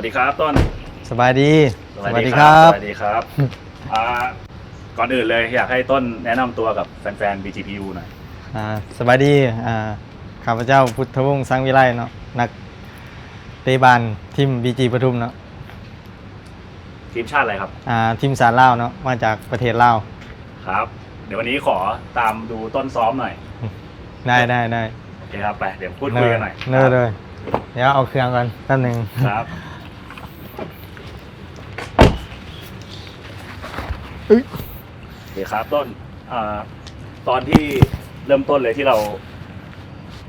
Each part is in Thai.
วัสดีครับต้นสบายดีสวัสดีครับอ่าก่อนอื่นเลยอยากให้ต้นแนะนำตัวกับแฟนๆ BGPU หน่อย อ่าสบายดีอ่าข้าพเจ้าพุทธวงศ์สังวิไลเนาะนักเตะบานทีมบีจีปทุมเนาะทีมชาติอะไรครับ อ่าทีมสารลาวเนาะมาจากประเทศลาวครับ เดี๋ยววันนี้ขอตามดูต้นซ้อมหน่อยได้ได้ได้โอเคครับไปเดี๋ยวพูดคุยกันหน่อยเนอเลยเดี๋ยวเอาเครื่องก่อนแป๊บหนึง ครับ เอ้ยโอเคครับต้นอ่าตอนที่เริ่มต้นเลยที่เรา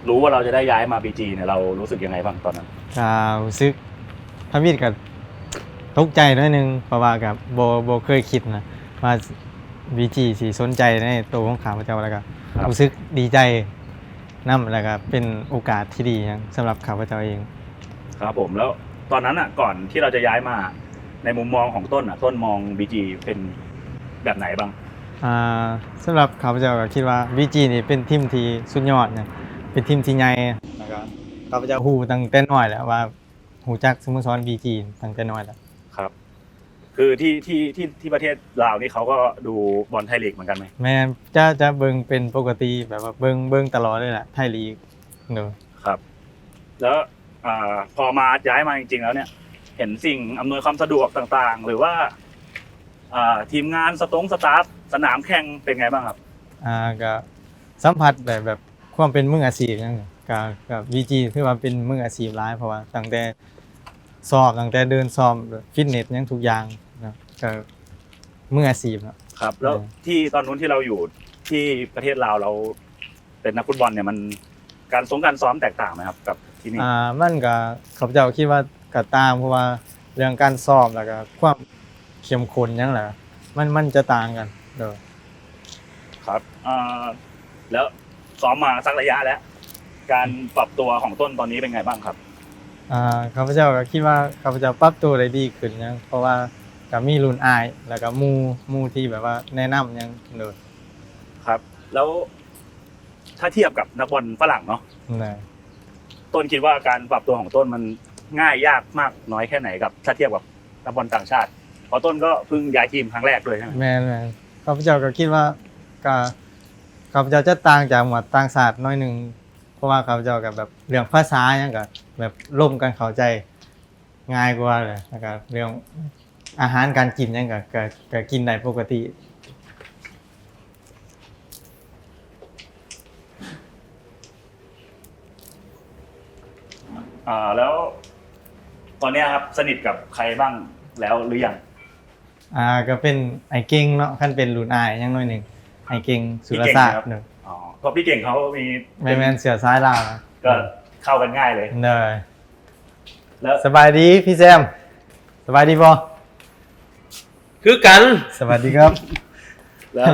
รู้ว่าเราจะได้ย้ายมา BG เนี่ยเรารู้สึกยังไงบ้างตอนนั้นอ่ารู้สึกพระมิตรกับตกใจหน้อยหนึงเพราะว่ากับโบโบเคยคิดนะว่าบีจีสีสนใจในตัวของข้าพเจ้าแล้วก็ครับ รู้สึกดีใจนั่นแล้วก็เป็นโอกาสที่ดีนะสำหรับข้าพเจ้าเอง ครับผมแล้วตอนนั้นอะก่อนที่เราจะย้ายมาในมุมมองของต้นอะต้นมอง BG เป็น แบบไหนบ้างอ่าสำหรับข้าพเจ้าก็คิดว่าวีจีนี่เป็นทีมที่สุดยอดนะเป็นทีมที่ใหญ่นะครับข้าพเจ้าฮู้ตั้งแต่น้อยแล้วว่าฮู้จักสโมสรวีจีตั้งแต่น้อยแล้วครับ คือที่ที่ที่ที่ประเทศลาวนี่เขาก็ดูบอลไทยลีกเหมือนกันไหมแม่นจะจะเบิ่งเป็นปกติแบบว่าเบิ่งเบิ่งตลอดเลยแหละไทยลีกเนอะครับ แล้วอ่าพอมาย้ายมาจริงๆแล้วเนี่ย เห็นสิ่งอำนวยความสะดวกต่างๆ หรือว่า อ่าทีมงานสตงสตาฟสนามแข่งเป็นไงบ้างครับ อ่าก็สัมผัสแบบแบบความเป็นมืออาชีพนั่นกับกับวีจีถือว่าเป็นมืออาชีพหลายเพราะว่าตั้งแต่สอบตั้งแต่เดินซ้อมฟิตเนสหยังทุกอย่างนะก็มืออาชีพเนาะครับ แล้วอืม ที่ตอนนู้นที่เราอยู่ที่ประเทศลาวเราเป็นนักฟุตบอลเนี่ยมันการสงการซ้อมแตกต่างไหมครับ กับที่นี่อ่ามันก็ข้าพเจ้าคิดว่าก็ตามเพราะว่าเรื่องการสอบแล้วก็ความ เข้มข้นหยังแหละมันมันจะต่างกันเด้อครับอ่าแล้วซ้อมมาสักระยะแล้ว การปรับตัวของต้นตอนนี้เป็นไงบ้างครับ อ่าข้าพเจ้าก็คิดว่าข้าพเจ้าปรับตัวได้ดีขึ้นหยังเพราะว่าก็มีรุ่นอายแล้วก็หมู่หมู่ที่แบบว่าแนะนำหยังเด้อครับ แล้ว ถ้าเทียบกับนักบอลฝรั่งเนาะนะต้นคิดว่าการปรับตัวของต้นมันง่ายยากมากน้อยแค่ไหนกับ ถ้าเทียบกับนักบอลต่างชาติเพราะต้นก็เพิ่งย้ายทีมครั้งแรกด้วยใช่ไหมแม่นแม่นข้าพเจ้าก็คิดว่าก็ข้าพเจ้าจะต่างจากหมวดต่างศาสตร์น้อยหนึงเพราะว่าข้าพเจ้ากับแบบเรื่องภาษาหยังก็แบบร่วมกันเข้าใจง่ายกว่าเลยแล้วก็เรื่องอาหารการกินหยังก็ก็ก็กินได้ปกติ อ่าแล้ว ตอนเนี้ยครับสนิทกับใครบ้างแล้วหรือยัง อ่าก็เป็นไอเก่งเนาะขั้นเป็นรุ่นอายยังน้อยหนึ่งไอเก่งสุรศาสตร์เนอะอ๋อเพราะพี่เก่งเขามีแม่แม่นเสือซ้ายล่างนะก็เข้ากันง่ายเลย เนยแล้วสบายดีพี่แซม สบายดีปอคือกันสวัสดีครับแล้ว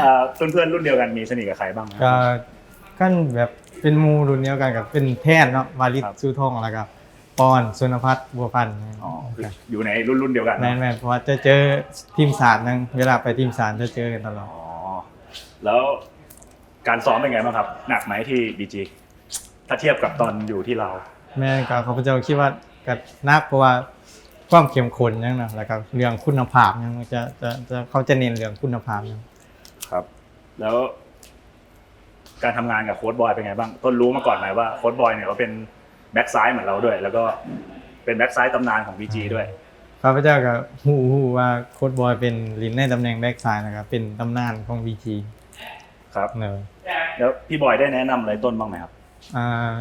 อ่าเพื่อนๆรุ่นเดียวกันมีสนิทกับใครบ้างไหม ก็กันแบบเป็นหมูรุ่นเดียวกันกับเป็นแพทย์เนาะวาลิศครับ สู้ทองแล้วก็ ปอนสุนพัฒน์บัวพันธ์อ๋อคืออยู่ในรุ่นรุ่นเดียวกันแม่เนนอะแม่นเพราะว่าจะเจอทีมศาสตร์นั่งเวลาไปทีมศาสตร์จะเจอกันตลอดอ๋อแล้วการซ้อมเป็นไงบ้างครับ หนักไหมที่บีจีถ้าเทียบกับตอนอยู่ที่เรา แม่นก็เขาพเจ้าคิดว่าก็นักเพราะว่าความเข้มข้นยังนะแล้วก็เรื่องคุณภาพยังจะจะจะเขาจะเน้นเรื่องคุณภาพยังครับ แล้ว การทำงานกับโค้ดบอยเป็นไงบ้าง ต้นรู้มาก่อนไหมว่าโค้ดบอยเนี่ยเขาเป็น แบ็กซ้ายเหมือนเราด้วย แล้วก็เป็นแบ็กซ้ายตำนานของบีจีด้วย ข้าพเจ้าก็ฮู้ฮู้ว่าโค้ชบอยเป็นลินในตำแหน่งแบ็กซ้ายนะครับ เป็นตำนานของ VG ครับ เนอะแล้วพี่บอยได้แนะนำอะไรต้นบ้างไหมครับ อ่า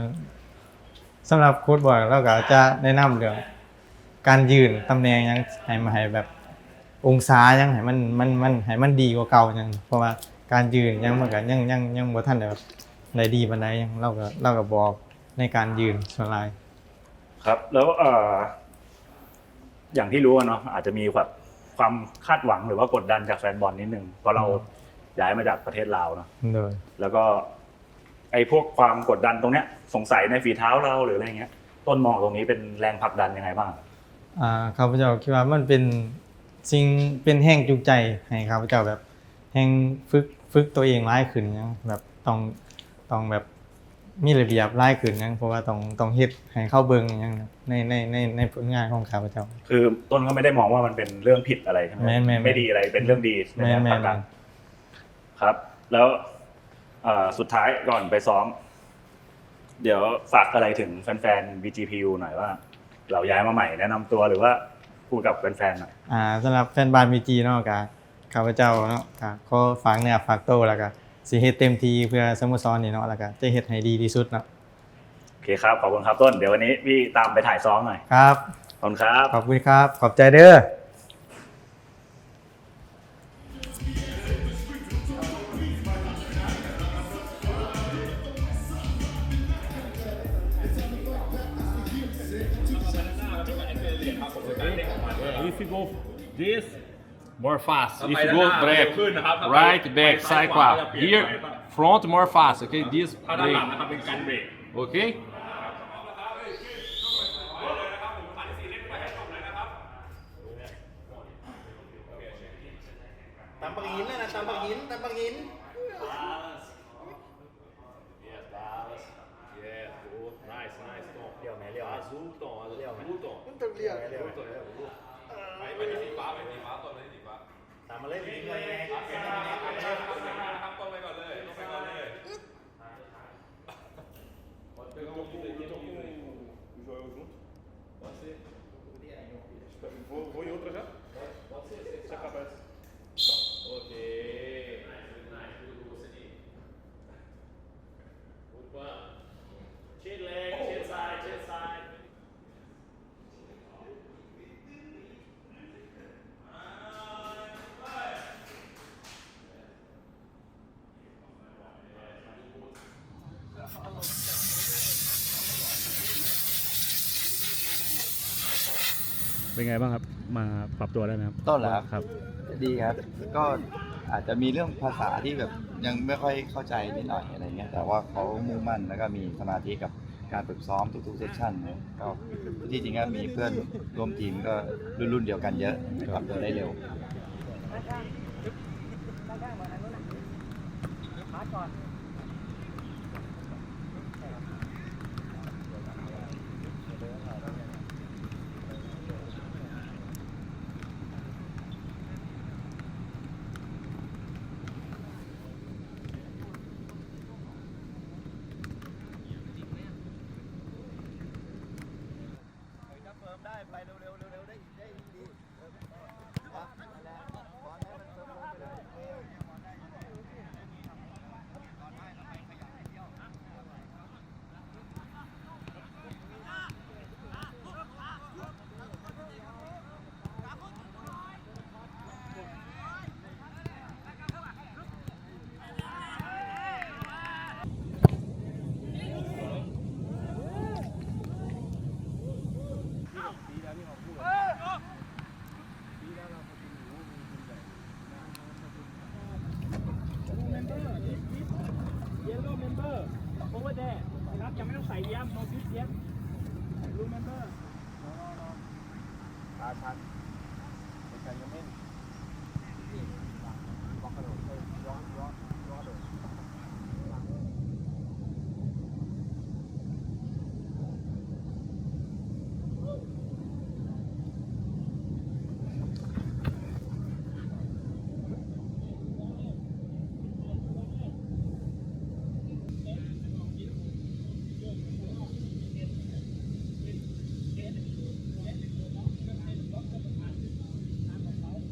สำหรับโค้ชบอยเราก็จะแนะนำเรื่องการยืนตำแหน่งยังให้มาให้แบบองศายังให้มันมันมันให้มันดีกว่าเก่ายังเพราะว่าการยืนยังมันก็ยังยังยังบ่ทันได้แบบได้ดีปานใดยังเราก็เราก็บอก ในการยืนส่วนหลายครับ แล้วเอ่ออย่างที่รู้อะเนาะอาจจะมีแบบความคาดหวังหรือว่ากดดันจากแฟนบอลนิดนึงเพราะเราย้ายมาจากประเทศลาวเนาะโดยแล้วก็ไอ้พวกความกดดันตรงเนี้ย สงสัยในฝีเท้าเราหรืออะไรเงี้ย ต้นมองตรงนี้เป็นแรงผลักดันยังไงบ้าง อ่าข้าพเจ้าคิดว่ามันเป็นสิ่งเป็นแห่งจูงใจให้ข้าพเจ้าแบบแห่งฝึกฝึกตัวเองร้ายขึ้นยังแบบต้องต้องแบบ มีระเบียบหลายขึ้นหยังเพราะว่าต้องต้องเฮ็ดให้เข้าเบิ่งหยังในในในในผลงานของข้าพเจ้า คือต้นก็ไม่ได้มองว่ามันเป็นเรื่องผิดอะไรใช่ไหมแม่นแม่น ไม่ดีอะไรเป็นเรื่องดีแม่นแม่นในทางครับ แล้วอ่าสุดท้ายก่อนไปซ้อม เดี๋ยวฝากอะไรถึงแฟนๆ VGPU หน่อยว่า เราย้ายมาใหม่แนะนำตัวหรือว่าพูดกับแฟนๆหน่อย อ่าสำหรับแฟนบาน BG เนาะก็ข้าพเจ้าเนาะก็ขอฝากเนื้อฝากตัวแล้วก็ สิเฮ็ดเต็มที่เพื่อสโมสรนี่เนาะแล้วก็จะเฮ็ดให้ดีที่สุดเนาะโอเคครับขอบคุณครับต้นเดี๋ยววันนี้พี่ตามไปถ่ายซ้อมหน่อยครับ ขอบคุณครับ ขอบคุณครับ ขอบใจเด้อ If you go this, more fast. ทำ If ไม you ด้านห go น้า back, ขึ้นนะครับทำไม right, back, ซ้าย side ขวา quad. จะเปลี่ยน Here, ไปครับ front more fast. Okay, this ถ้าด้านหลัง brake. นะครับเป็นการเบรก Okay. ตามปังหินเลยนะตามปังหินตามปังหิน Nice, nice. Tom. เลี้ยวไหมเลี้ยว Azul, Tom. Azul, เลี้ยวไหม Azul, Tom. มันต้องเรียก เลี้ยวไหมไปไปที่สีฟ้าไปสีฟ้าก่อนไปที่สีฟ้า ตามมาเลยพี่เลยไงครับต้องไปก่อนเลยต้องไปก่อนเลยเป็น ไงบ้างครับ มาปรับตัวได้ไหมครับต้นเหรอครับ ครับ ดีครับ ก็อาจจะมีเรื่องภาษาที่แบบยังไม่ค่อยเข้าใจนิดหน่อยอะไรเงี้ย แต่ว่าเขามุ่งมั่นแล้วก็มีสมาธิกับการฝึกซ้อมทุกๆเซสชันนะก็ที่จริงก็มีเพื่อนร่วมทีมก็รุ่นรุ่นๆเดียวกันเยอะปรับตัวได้เร็ว Yellow member over there น ไปเร็วๆเยี่ย ครับ